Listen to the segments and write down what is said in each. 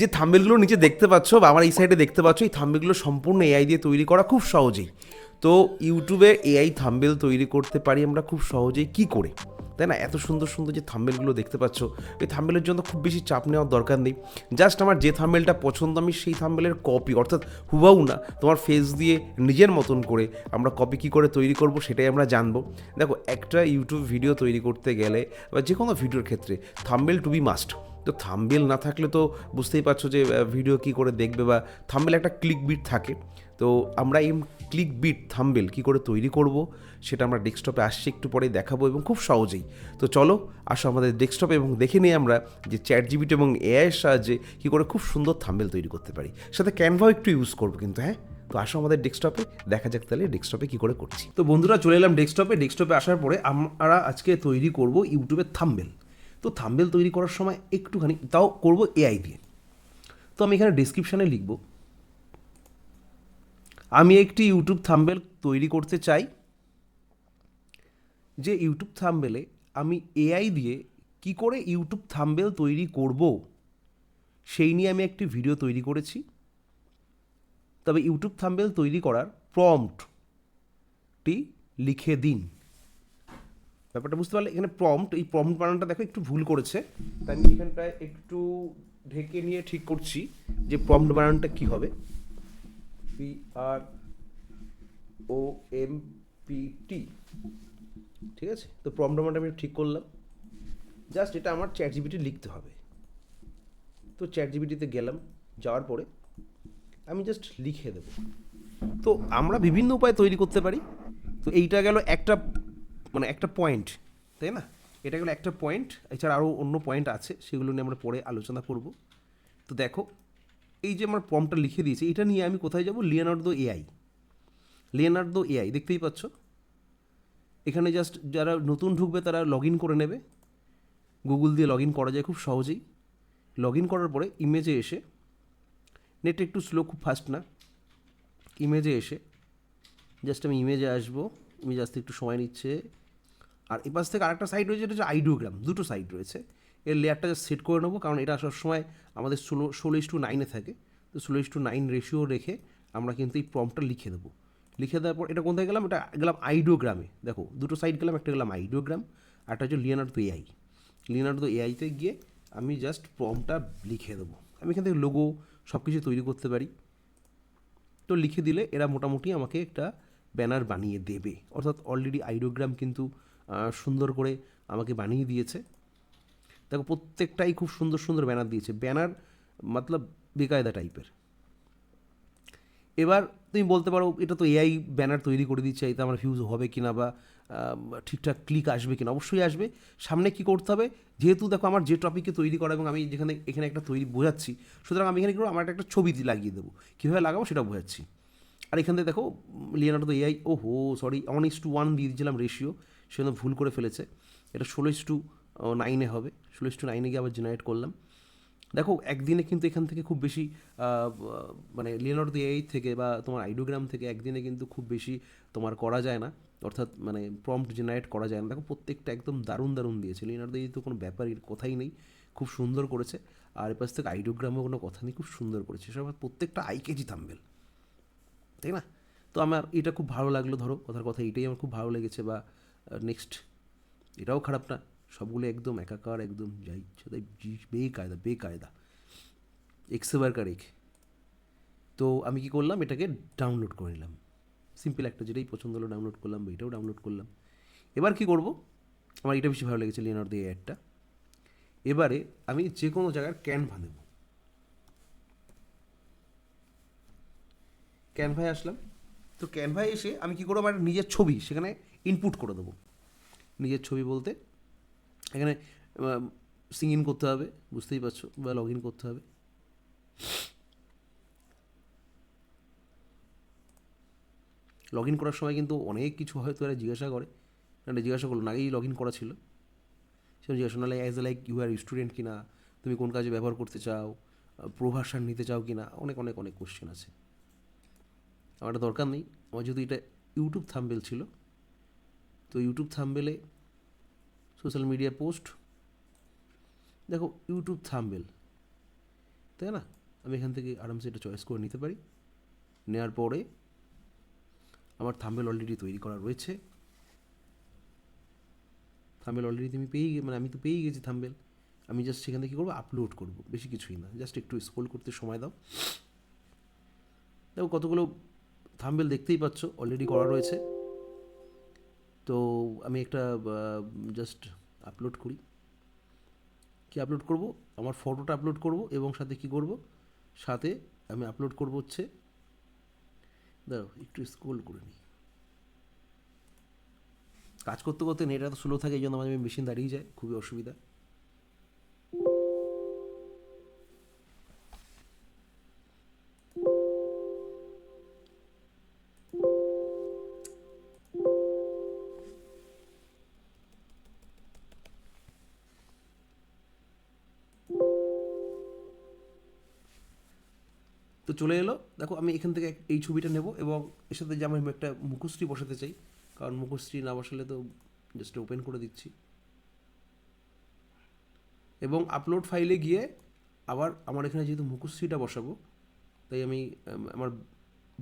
যে থাম্বেলগুলো নিচে দেখতে পাচ্ছ বা আমার এই সাইডে দেখতে পাচ্ছ, এই থাম্বেলগুলো সম্পূর্ণ এআই দিয়ে তৈরি করা খুব সহজেই। তো ইউটিউবে এআই থাম্বেল তৈরি করতে পারি আমরা খুব সহজেই, কি করে? তাই না? এত সুন্দর সুন্দর যে থাম্বেলগুলো দেখতে পাচ্ছ, ওই থাম্বেলের জন্য খুব বেশি চাপ নেওয়ার দরকার নেই। জাস্ট আমার যে থাম্বেলটা পছন্দ, আমি সেই থাম্বেলের কপি অর্থাৎ হুবাউ না, তোমার ফেস দিয়ে নিজের মতন করে আমরা কপি কী করে তৈরি করব সেটাই আমরা জানব। দেখো, একটা ইউটিউব ভিডিও তৈরি করতে গেলে বা যে কোনো ভিডিওর ক্ষেত্রে, থাম্বেল টু বি মাস্ট তো থাম্বেল না থাকলে তো বুঝতেই পারছ যে ভিডিও কী করে দেখবে বা থাম্বেল একটা ক্লিক বিট থাকে। তো আমরা এই ক্লিক বিট থাম্বেল কী করে তৈরি করব সেটা আমরা ডেস্কটপে আসছি, একটু পরে দেখাবো এবং খুব সহজেই। তো চলো, আসো আমাদের ডেস্কটপে এবং দেখে নিই আমরা যে চ্যাট জিবিটি এবং এআইয়ের সাহায্যে কী করে খুব সুন্দর থাম্বেল তৈরি করতে পারি। সাথে ক্যানভাও একটু ইউজ করব কিন্তু হ্যাঁ? তো আসো আমাদের ডেস্কটপে দেখা যাক তাহলে ডেস্কটপে কী করে করছি। তো বন্ধুরা চলে এলাম ডেস্কটপে ডেস্কটপে আসার পরে আমরা আজকে তৈরি করব ইউটিউবের থাম্বেল তো থাম্বেল তৈরি করার সময় একটুখানি, তাও করব এআই দিয়ে। তো আমি এখানে ডিসক্রিপশানে লিখব। আমি একটি ইউটিউব থাম্বেল তৈরি করতে চাই, যে ইউটিউব থাম্বেলে আমি এআই দিয়ে কি করে ইউটিউব থাম্বেল তৈরি করব, সেই নিয়ে আমি একটি ভিডিও তৈরি করেছি। তবে ইউটিউব থাম্বেল তৈরি করার প্রম্পটটি লিখে দিন। ব্যাপারটা বুঝতে পারলে, এখানে প্রম্পট এই প্রম্পট বানানটা দেখো একটু ভুল করেছে। তাই আমি এখানটায় একটু ঢেকে নিয়ে ঠিক করছি যে প্রম্পট বানানটা কী হবে। P R O M P T ঠিক আছে? তো প্রম্পট বানানটা আমি ঠিক করলাম। জাস্ট এটা আমার চ্যাট জিবিটি লিখতে হবে। তো চ্যাট জিবিটিতে গেলাম, যাওয়ার পরে আমি জাস্ট লিখে দেব। তো আমরা বিভিন্ন উপায়ে তৈরি করতে পারি। তো এইটা গেল একটা মানে একটা পয়েন্ট তাই না? এটা গেলো একটা পয়েন্ট এছাড়া আরও অন্য পয়েন্ট আছে, সেগুলো নিয়ে আমরা পরে আলোচনা করব। তো দেখো, এই যে আমার ফর্মটা লিখে দিয়েছি, এটা নিয়ে আমি কোথায় যাব? লিওনার্দো এআই লিওনার্দো এআই দেখতেই পাচ্ছ? এখানে জাস্ট যারা নতুন ঢুকবে, তারা লগ ইন করে নেবে। গুগল দিয়ে লগ ইন করা যায় খুব সহজেই। লগ ইন করার পরে ইমেজে এসে নেট একটু স্লো খুব ফাস্ট না। ইমেজে এসে জাস্ট আমি ইমেজে আসব। ইমেজ আসতে একটু সময় নিচ্ছে। আর এপাশ থেকে আরেকটা সাইড রয়েছে, এটা হচ্ছে আইডিওগ্রাম দুটো সাইড রয়েছে। এর লেয়ারটা জাস্ট সেট করে নেব, কারণ এটা সবসময় আমাদের ষোলো ষোলো ইস টু নাইনে থাকে। তো ষোলো ইস টু নাইন রেশিও রেখে আমরা কিন্তু এই প্রমটা লিখে দেবো। লিখে দেওয়ার পর এটা কোথায় গেলাম? এটা গেলাম আইডিওগ্রামে দেখো, দুটো সাইড গেলাম, একটা গেলাম আইডিওগ্রাম একটা হচ্ছে লিওনার্দো এআই লিওনার্দো এআইতে গিয়ে আমি জাস্ট প্রমটা লিখে দেবো। আমি এখান থেকে লোগো সব কিছু তৈরি করতে পারি। তো লিখে দিলে এরা মোটামুটি আমাকে একটা ব্যানার বানিয়ে দেবে। অর্থাৎ অলরেডি আইডিওগ্রাম কিন্তু সুন্দর করে আমাকে বানিয়ে দিয়েছে। দেখো, প্রত্যেকটাই খুব সুন্দর সুন্দর ব্যানার দিয়েছে। ব্যানার মতলব বেকায়দা টাইপের। এবার তুমি বলতে পারো, এটা তো এআই ব্যানার তৈরি করে দিচ্ছে, এতে আমার ভিউজ হবে কি না বা ঠিকঠাক ক্লিক আসবে কিনা? অবশ্যই আসবে। সামনে কি করতে হবে? যেহেতু দেখো, আমার যে টপিকে তৈরি করা এবং আমি যেখানে, এখানে একটা তৈরি বোঝাচ্ছি, সুতরাং আমি এখানে কি আমার একটা ছবি লাগিয়ে দেবো। কীভাবে লাগাবো সেটা বোঝাচ্ছি। আর এখান থেকে দেখো লিয়ানার্দো তো এআই ও হো sorry one is to one দিয়ে দিয়েছিলাম রেশিও সেখানে ভুল করে ফেলেছে। এটা ষোলো ইস টু নাইনে হবে। ষোলো ইস টু নাইনে গিয়ে আবার জেনারেট করলাম। দেখো, একদিনে কিন্তু এখান থেকে খুব বেশি মানে লিওনার্দো এআই থেকে বা তোমার আইডিওগ্রাম থেকে একদিনে কিন্তু খুব বেশি তোমার করা যায় না। অর্থাৎ মানে প্রম্পট জেনারেট করা যায় না। দেখো, প্রত্যেকটা একদম দারুণ দারুণ দিয়েছে। লিওনার্দো এই তো কোনো ব্যাপারই কথাই নেই। খুব সুন্দর করেছে। আর এপাশ থেকে আইডিওগ্রামও কোনো কথা নেই, খুব সুন্দর করেছে। সব প্রত্যেকটা আইকেজি থাম্বেল তাই না? তো আমার এটা খুব ভালো লাগল, ধরো। কথার কথা এটাই আমার খুব ভালো লেগেছে বা নেক্সট এটাও খারাপ না। সবগুলো একদম একাকার, একদম যাই ইচ্ছে তাই বেকায়দা বেকায়দা। এক্সেবার কারেক তো আমি কি করলাম? এটাকে ডাউনলোড করে নিলাম। সিম্পল একটা যেটাই পছন্দ হলো ডাউনলোড করলাম, এটাও ডাউনলোড করলাম। এবার কি করব? আমার এটা বেশি ভালো লেগেছে লিওনার্দো দিয়ে অ্যাডটা এবারে আমি যে কোনো জায়গার ক্যানভা নেব ক্যানভায় আসলাম। তো ক্যানভায় এসে আমি কী করব? আমার নিজের ছবি, সেখানে ইনপুট করে দেবো। নিজের ছবি বলতে এখানে সিং ইন করতে হবে, বুঝতেই পারছ, বা লগ ইন করতে হবে। লগ ইন করার সময় কিন্তু অনেক কিছু হয়তো এরা জিজ্ঞাসা করে। এটা জিজ্ঞাসা করল, আগেই লগ ইন করা ছিল? সেটা জিজ্ঞাসা নাহলে as a like you are student কিনা? তুমি কোন কাজে ব্যবহার করতে চাও? প্রভাষণ নিতে চাও কিনা? অনেক অনেক অনেক কোশ্চেন আছে। আমার দরকার নেই। আমার যদি এটা ইউটিউব থাম্বেল ছিল তো ইউটিউব থাম্বেলে সোশ্যাল মিডিয়া পোস্ট দেখো ইউটিউব থাম্বেল তাই না? আমি এখান থেকে আরামসে এটা চয়েস করে নিতে পারি। নেওয়ার পরে আমার থাম্বেল অলরেডি তৈরি করা রয়েছে। থাম্বেল অলরেডি আমি পেয়েই গে- মানে আমি তো পেয়েই গেছি থাম্বেল আমি জাস্ট সেখান থেকে কী করব? আপলোড করব, বেশি কিছুই না। জাস্ট একটু স্ক্রোল করতে সময় দাও। দেখো কতগুলো থাম্বেল দেখতেই পাচ্ছ অলরেডি করা রয়েছে। তো আমি একটা জাস্ট আপলোড করি। কি আপলোড করব? আমার ফটোটা আপলোড করব এবং সাথে কি করব? সাথে আমি আপলোড করব হচ্ছে, দাঁড়াও, একটু স্ক্রোল করে নিই। কাজ করতে করতে নেট এত স্লো থাকে, এই জন্য আমার মেশিন দাঁড়িয়ে যায়, খুবই অসুবিধা। তো চলে এলো। দেখো, আমি এখান থেকে এই ছবিটা নেব এবং এর সাথে যে আমি একটা মুখশ্রী বসাতে চাই, কারণ মুখশ্রী না বসালে তো জাস্ট ওপেন করে দিচ্ছি। এবং আপলোড ফাইলে গিয়ে আবার আমার এখানে যেহেতু মুখশ্রীটা বসাবো, তাই আমি আমার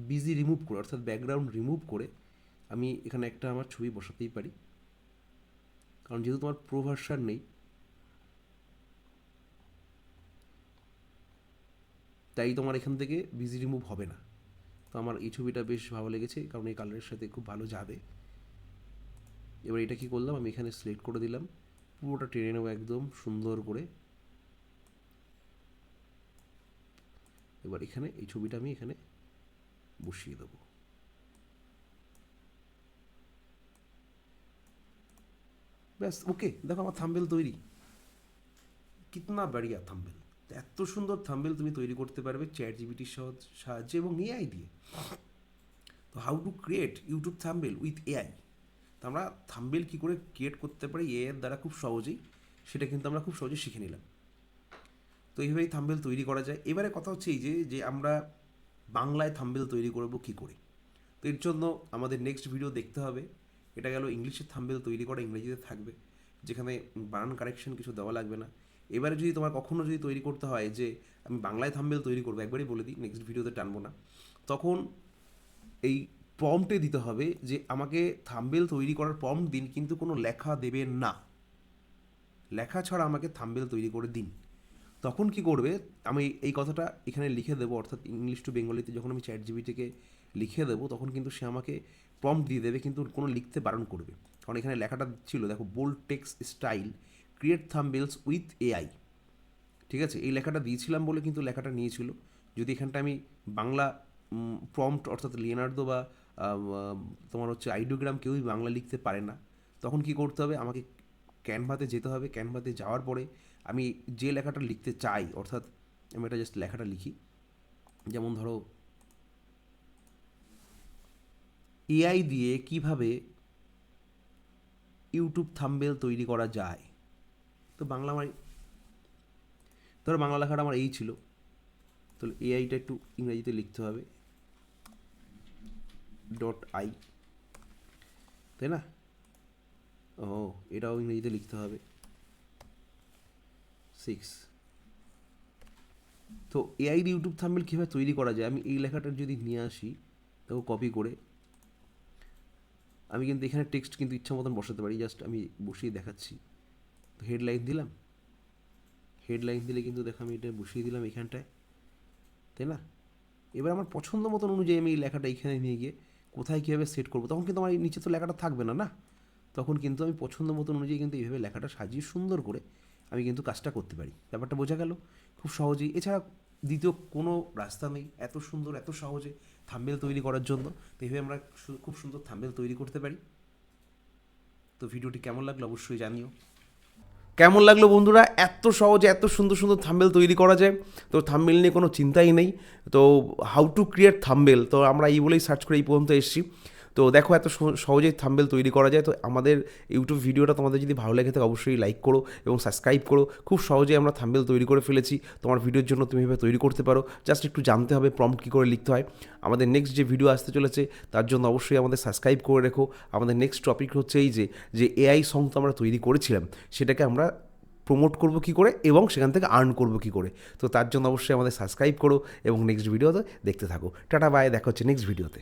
বিজি রিমুভ করে, অর্থাৎ ব্যাকগ্রাউন্ড রিমুভ করে আমি এখানে একটা আমার ছবি বসাতেই পারি। কারণ যেহেতু তোমার প্রো ভার্সান নেই তাই তোমার এখান থেকে বিজি রিমুভ হবে না। তো আমার এই ছবিটা বেশ ভালো লেগেছে, কারণ এই কালারের সাথে খুব ভালো যাবে। এবার এটা কি করলাম? আমি এখানে সিলেক্ট করে দিলাম। পুরোটা টেনে নেব একদম সুন্দর করে। এবার এখানে এই ছবিটা আমি এখানে বসিয়ে দেবো। ব্যাস ওকে দেখো আমার থাম্বেল তৈরি। কিতনা বাড়িয়া থাম্বেল এত সুন্দর থাম্বেল তুমি তৈরি করতে পারবে চ্যাট জিবিটির সাহায্যে এবং এআই দিয়ে। তো how to create YouTube thumbnail with AI তো আমরা থাম্বেল কী করে ক্রিয়েট করতে পারি এআই এর দ্বারা খুব সহজেই, সেটা কিন্তু আমরা খুব সহজেই শিখে নিলাম। তো এইভাবেই থাম্বেল তৈরি করা যায়। এবারে কথা হচ্ছে এই যে যে আমরা বাংলায় থাম্বেল তৈরি করব কী করে? তো এর জন্য আমাদের নেক্সট ভিডিও দেখতে হবে। এটা গেল ইংলিশের থাম্বেল তৈরি করা, ইংরেজিতে থাকবে। যেখানে বানান কারেকশন কিছু দেওয়া লাগবে না। এবারে যদি তোমার কখনো যদি তৈরি করতে হয় যে আমি বাংলায় থাম্বেল তৈরি করব, একবারই বলে দিই নেক্সট ভিডিওতে টানবো না। তখন এই প্রম্পটে দিতে হবে যে আমাকে থাম্বেল তৈরি করার প্রম্পট দিন, কিন্তু কোনো লেখা দেবে না। লেখা ছাড়া আমাকে থাম্বেল তৈরি করে দিন। তখন কি করবে, আমি এই কথাটা এখানে লিখে দেবো, অর্থাৎ ইংলিশ টু বেঙ্গলিতে যখন আমি চ্যাট জিবিটিকে লিখে দেবো, তখন কিন্তু সে আমাকে প্রম্পট দিয়ে দেবে, কিন্তু কোনো লিখতে বারণ করবে। কারণ এখানে লেখাটা ছিল, দেখো bold text style create thumbnails with AI ঠিক আছে? এই লেখাটা দিয়েছিলাম বলে কিন্তু লেখাটা নিয়েছিল। যদি এখানটা আমি বাংলা প্রম্পট অর্থাৎ লিওনার্দো বা তোমার হচ্ছে আইডিওগ্রাম কেউই বাংলা লিখতে পারে না। তখন কি করতে হবে? আমাকে ক্যানভাতে যেতে হবে। ক্যানভাতে যাওয়ার পরে আমি যে লেখাটা লিখতে চাই, অর্থাৎ আমি এটা জাস্ট লেখাটা লিখি। যেমন ধরো এআই দিয়ে কীভাবে ইউটিউব থাম্বেল তৈরি করা যায়? তো বাংলা আমার ধরো বাংলা লেখাটা আমার এই ছিল। তো এআইটা একটু ইংরেজিতে লিখতে হবে। ডট আই তাই না? ও, এটাও ইংরেজিতে লিখতে হবে। সিক্স তো এআই ইউটিউব থাম্বেল কীভাবে তৈরি করা যায়? আমি এই লেখাটা যদি নিয়ে আসি তাকে কপি করে। আমি কিন্তু এখানে টেক্সট কিন্তু ইচ্ছা মতন বসাতে পারি জাস্ট আমি বসিয়ে দেখাচ্ছি। হেডলাইন দিলাম। হেডলাইন দিলে কিন্তু দেখো আমি এটা বসিয়ে দিলাম এখানটায়। তাই না? এবার আমার পছন্দ মতন অনুযায়ী আমি এই লেখাটা এখানে নিয়ে গিয়ে কোথায় কীভাবে সেট করব, তখন কিন্তু আমার নিচে তো লেখাটা থাকবে না না? তখন কিন্তু আমি পছন্দ মতন অনুযায়ী কিন্তু এইভাবে লেখাটা সাজিয়ে সুন্দর করে আমি কিন্তু কাজটা করতে পারি। ব্যাপারটা বোঝা গেল? খুব সহজেই। এছাড়া দ্বিতীয় কোনো রাস্তা নেই এত সুন্দর, এত সহজে থাম্বেল তৈরি করার জন্য। তো এইভাবে আমরা খুব সুন্দর থাম্বেল তৈরি করতে পারি। তো ভিডিওটি কেমন লাগল অবশ্যই জানিও। কেমন লাগল বন্ধুরা? এত সহজে এত সুন্দর সুন্দর থাম্বেল তৈরি করা যায়। তো থাম্বেল নিয়ে কোনো চিন্তাই নেই। তো হাউ টু ক্রিয়েট থাম্বেল? তো আমরা এই বলেই সার্চ করে এই পর্যন্ত এসেছি। তো দেখো এত সহজেই থাম্বেল তৈরি করা যায়, তো আমাদের ইউটিউব ভিডিওটা তোমাদের যদি ভালো লেগে থাকে অবশ্যই লাইক করো এবং সাবস্ক্রাইব করো। খুব সহজেই আমরা থাম্বেল তৈরি করে ফেলেছি, তোমার ভিডিওর জন্য তুমি এভাবে তৈরি করতে পারো। জাস্ট একটু জানতে হবে প্রম্পট কী করে লিখতে হয়। আমাদের নেক্সট যে ভিডিও আসতে চলেছে, তার জন্য অবশ্যই আমাদের সাবস্ক্রাইব করে রেখো। আমাদের নেক্সট টপিক হচ্ছে এই যে যে এআই সং তো আমরা তৈরি করেছিলাম, সেটাকে আমরা প্রমোট করব কি করে এবং সেখান থেকে আর্ন করব কি করে। তো তার জন্য অবশ্যই আমাদের সাবস্ক্রাইব করো এবং নেক্সট ভিডিওতে দেখতে থাকো। টাটা বাই দেখা হচ্ছে নেক্সট ভিডিওতে